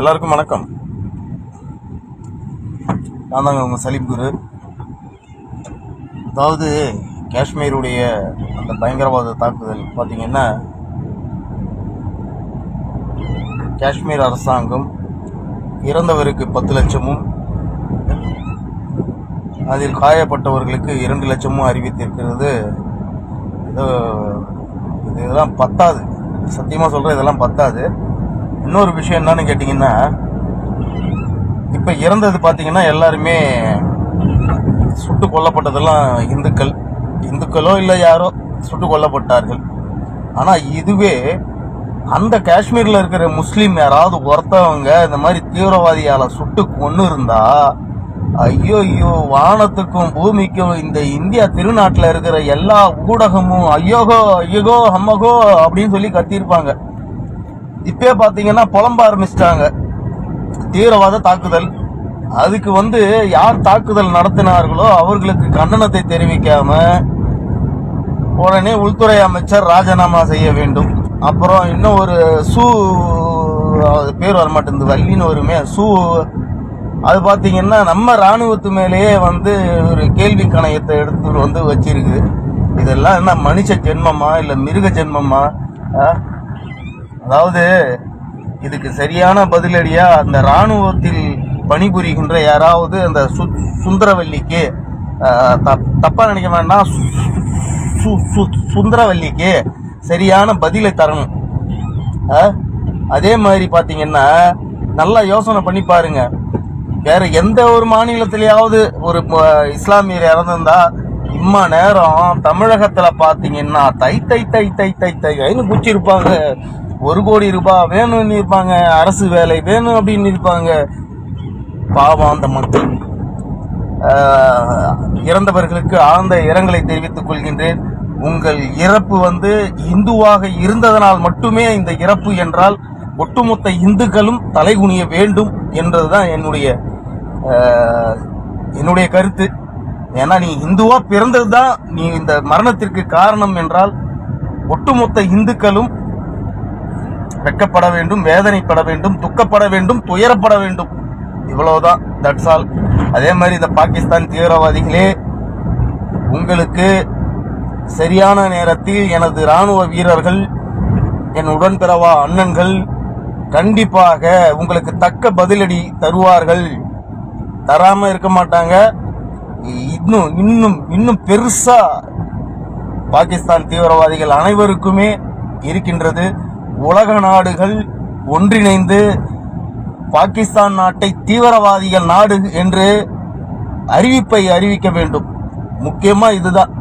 எல்லாருக்கும் வணக்கம். நான் தாங்க உங்கள் சலீப் குரு. அதாவது காஷ்மீருடைய அந்த பயங்கரவாத தாக்குதல் பார்த்தீங்கன்னா காஷ்மீர் அரசாங்கம் இறந்தவருக்கு பத்து லட்சமும் அதில் காயப்பட்டவர்களுக்கு இரண்டு லட்சமும் அறிவித்திருக்கிறது. இது இதெல்லாம் பத்தாது. சத்தியமாக சொல்கிறேன் இதெல்லாம் பத்தாது. இன்னொரு விஷயம் என்னன்னு கேட்டிங்கன்னா இப்போ இறந்தது பார்த்தீங்கன்னா எல்லாருமே சுட்டு கொல்லப்பட்டதெல்லாம் இந்துக்கள். இந்துக்களோ இல்லை யாரோ சுட்டு கொல்லப்பட்டார்கள். ஆனால் இதுவே அந்த காஷ்மீரில் இருக்கிற முஸ்லீம் யாராவது ஒருத்தவங்க இந்த மாதிரி தீவிரவாதியால் சுட்டு கொண்டு இருந்தா ஐயோ ஐயோ வானத்துக்கும் பூமிக்கும் இந்த இந்தியா திருநாட்டில் இருக்கிற எல்லா ஊடகமும் ஐயோகோ ஐயோகோ அம்மகோ அப்படின்னு சொல்லி கத்தியிருப்பாங்க இப்பயே பார்த்தீங்கன்னா புலம்ப ஆரம்பிச்சிட்டாங்க. தீவிரவாத தாக்குதல். அதுக்கு வந்து யார் தாக்குதல் நடத்தினார்களோ அவர்களுக்கு கண்டனத்தை தெரிவிக்காம உடனே உள்துறை அமைச்சர் ராஜினாமா செய்ய வேண்டும். அப்புறம் இன்னும் ஒரு சூ பேர் வர வள்ளின்னு வருமே சூ அது பார்த்தீங்கன்னா நம்ம ராணுவத்து மேலேயே வந்து ஒரு கேள்வி கணையத்தை எடுத்து வந்து வச்சிருக்கு இதெல்லாம் என்ன மனுஷ ஜென்மமா இல்லை மிருக ஜென்மமா அதாவது இதுக்கு சரியான பதிலடியா அந்த ராணுவத்தில் பணிபுரிகின்ற யாராவது அந்த சு- சுந்தரவல்லிக்கு தப்பாக நினைக்க வேண்டாம். சு- சு- சுந்தரவல்லிக்கு சரியான பதிலை தரணும். அதே மாதிரி பார்த்தீங்கன்னா நல்லா யோசனை பண்ணி பாருங்க. வேற எந்த ஒரு மாநிலத்திலேயாவது ஒரு இஸ்லாமியர் இறந்திருந்தா இம்மா நேரம் தமிழகத்தில் பார்த்தீங்கன்னா தை தை தை தை தை தைன்னு குச்சிருப்பாங்க. ஒரு கோடி ரூபாய் வேணும்னு இருப்பாங்க அரசு வேலை வேணும் அப்படின்னு இருப்பாங்க. பாவம் அந்த மக்கள். இறந்தவர்களுக்கு ஆழ்ந்த இரங்கலை தெரிவித்துக் கொள்கின்றேன். உங்கள் இறப்பு வந்து இந்துவாக இருந்ததனால் மட்டுமே இந்த இறப்பு என்றால் ஒட்டுமொத்த இந்துக்களும் தலைகுனிய வேண்டும் என்றதுதான் என்னுடைய என்னுடைய கருத்து. ஏன்னா நீ இந்துவா பிறந்ததுதான் நீ இந்த மரணத்திற்கு காரணம் என்றால் ஒட்டுமொத்த இந்துக்களும் வெட்கப்பட வேண்டும் வேதனைப்பட வேண்டும் துக்கப்பட வேண்டும் துயரப்பட வேண்டும். இவ்வளவுதான். தட்ஸ் ஆல் அதே மாதிரி இந்த பாகிஸ்தான் தீவிரவாதிகளே உங்களுக்கு சரியான நேரத்தில் எனது ராணுவ வீரர்கள் என் உடன்பிறவா அண்ணன்கள் கண்டிப்பாக உங்களுக்கு தக்க பதிலடி தருவார்கள். தராம இருக்க மாட்டாங்க. இன்னும் இன்னும் இன்னும் பெருசா பாகிஸ்தான் தீவிரவாதிகள் அனைவருக்குமே இருக்கின்றது. உலக நாடுகள் ஒன்றிணைந்து பாகிஸ்தான் நாட்டை தீவிரவாதிகள் நாடு என்று அறிவிப்பை அறிவிக்க வேண்டும். முக்கியமாக இதுதான்.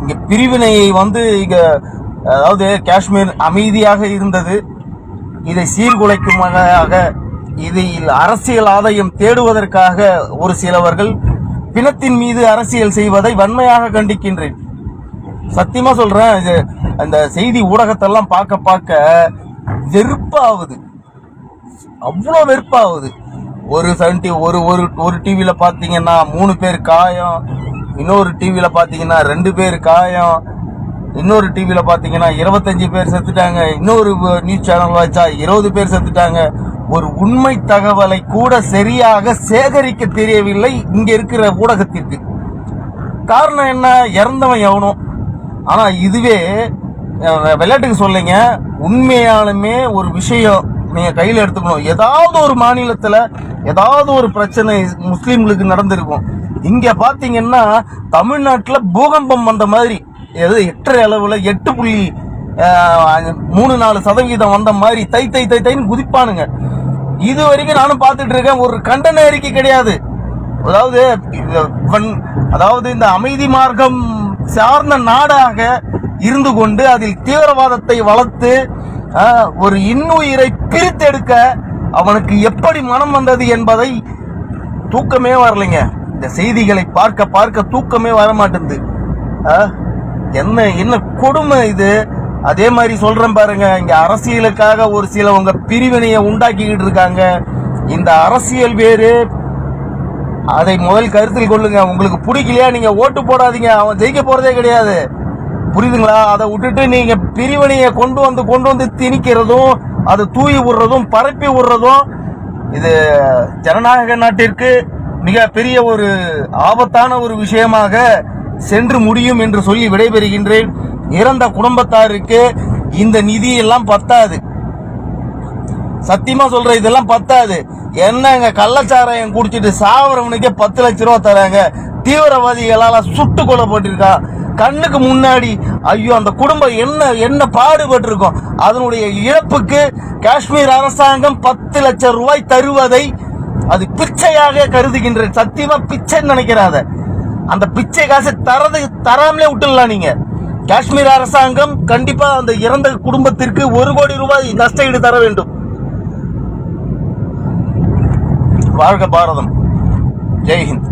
இங்கே பிரிவினையை வந்து இங்கே அதாவது காஷ்மீர் அமைதியாக இருந்தது. இதை சீர்குலைக்கும் வகையாக இதில் அரசியல் ஆதாயம் தேடுவதற்காக ஒரு சிலவர்கள் பிணத்தின் மீது அரசியல் செய்வதை வன்மையாக கண்டிக்கின்றேன். சத்தியமா சொல்றேன் இது அந்த செய்தி ஊடகத்தெல்லாம் பார்க்க பார்க்க வெறுப்பாகுது. அவ்வளோ வெறுப்பாகுது. ஒரு சன் டி ஒரு ஒரு ஒரு டிவியில் பார்த்தீங்கன்னா மூணு பேர் காயம் இன்னொரு டிவியில் பார்த்தீங்கன்னா ரெண்டு பேர் காயம் இன்னொரு டிவியில் பார்த்தீங்கன்னா இருபத்தஞ்சி பேர் செத்துட்டாங்க இன்னொரு நியூஸ் சேனல் வச்சா இருபது பேர் செத்துட்டாங்க. ஒரு உண்மை தகவலை கூட சரியாக சேகரிக்க தெரியவில்லை இங்கே இருக்கிற ஊடகத்திற்கு. காரணம் என்ன? இறந்தவன் எவனும். ஆனால் இதுவே விளையாட்டுக்கு சொல்லுங்க உண்மையாலுமே ஒரு விஷயம் நீங்கள் கையில் எடுத்துக்கணும். ஏதாவது ஒரு மாநிலத்தில் ஏதாவது ஒரு பிரச்சனை முஸ்லீம்களுக்கு நடந்திருக்கும். இங்கே பார்த்தீங்கன்னா தமிழ்நாட்டில் பூகம்பம் வந்த மாதிரி ஏதோ எட்டரை அளவில் எட்டு புள்ளி மூணு நாலு சதவீதம் வந்த மாதிரி தை தை தை தைன்னு குதிப்பானுங்க. இது வரைக்கும் நானும் பார்த்துட்டு இருக்கேன் ஒரு கண்டன அறிக்கை கிடையாது. அதாவது அதாவது இந்த அமைதி மார்க்கம் சார்ந்த நாடாக இருந்து கொண்டு அதில் தீவிரவாதத்தை வளர்த்து ஒரு இன்னுயிரை பிரித்தெடுக்க அவனுக்கு எப்படி மனம் வந்தது என்பதை தூக்கமே வரலைங்க. இந்த செய்திகளை பார்க்க பார்க்க தூக்கமே வர மாட்டேங்குது என்ன என்ன கொடுமை இது? அதே மாதிரி சொல்றேன் பாருங்க இங்க அரசியலுக்காக ஒரு சிலவங்க பிரிவினையை உண்டாக்கிக்கிட்டு இருக்காங்க. இந்த அரசியல் வேறு அதை முதல் கருத்தில் கொள்ளுங்க. உங்களுக்கு பிடிக்கலையா? நீங்க ஓட்டு போடாதீங்க. அவன் ஜெயிக்க போறதே கிடையாது. புரியுதுங்களா? அதை விட்டுட்டு நீங்க பிரிவினையை கொண்டு வந்து கொண்டு வந்து திணிக்கிறதும் அதை தூய் விடுறதும் பரப்பி விடுறதும் இது ஜனநாயக நாட்டிற்கு மிக பெரிய ஒரு ஆபத்தான ஒரு விஷயமாக சென்று முடியும் என்று சொல்லி விடைபெறுகின்றேன். இறந்த குடும்பத்தாருக்கு இந்த நிதியெல்லாம் பத்தாது. சத்தியமா சொல்றேன் இதெல்லாம் பத்தாது. என்னங்க கள்ளச்சாராயம் குடிச்சிட்டு சாவரவனுக்கே பத்து லட்ச ரூபா தராங்க. தீவிரவாதிகளால சுட்டு கொல்லப்பட்டிருக்கான் கண்ணுக்கு முன்னாடி ஐயோ அந்த குடும்பம் என்ன என்ன பாடுபட்டு இருக்கும் அதனுடைய இழப்புக்கு காஷ்மீர் அரசாங்கம் பத்து லட்சம் ரூபாய் தருவதை அது பிச்சையாக கருதுகின்றேன். சத்தியமா பிச்சைன்னு நினைக்கிறாத. அந்த பிச்சை காசு தரது தராமலே விட்டுடலாம் நீங்க? காஷ்மீர் அரசாங்கம் கண்டிப்பா அந்த இறந்த குடும்பத்திற்கு ஒரு கோடி ரூபாய் நஷ்ட ஈடு தர வேண்டும். வாழ்க பாரதம். ஜெய்ஹிந்த்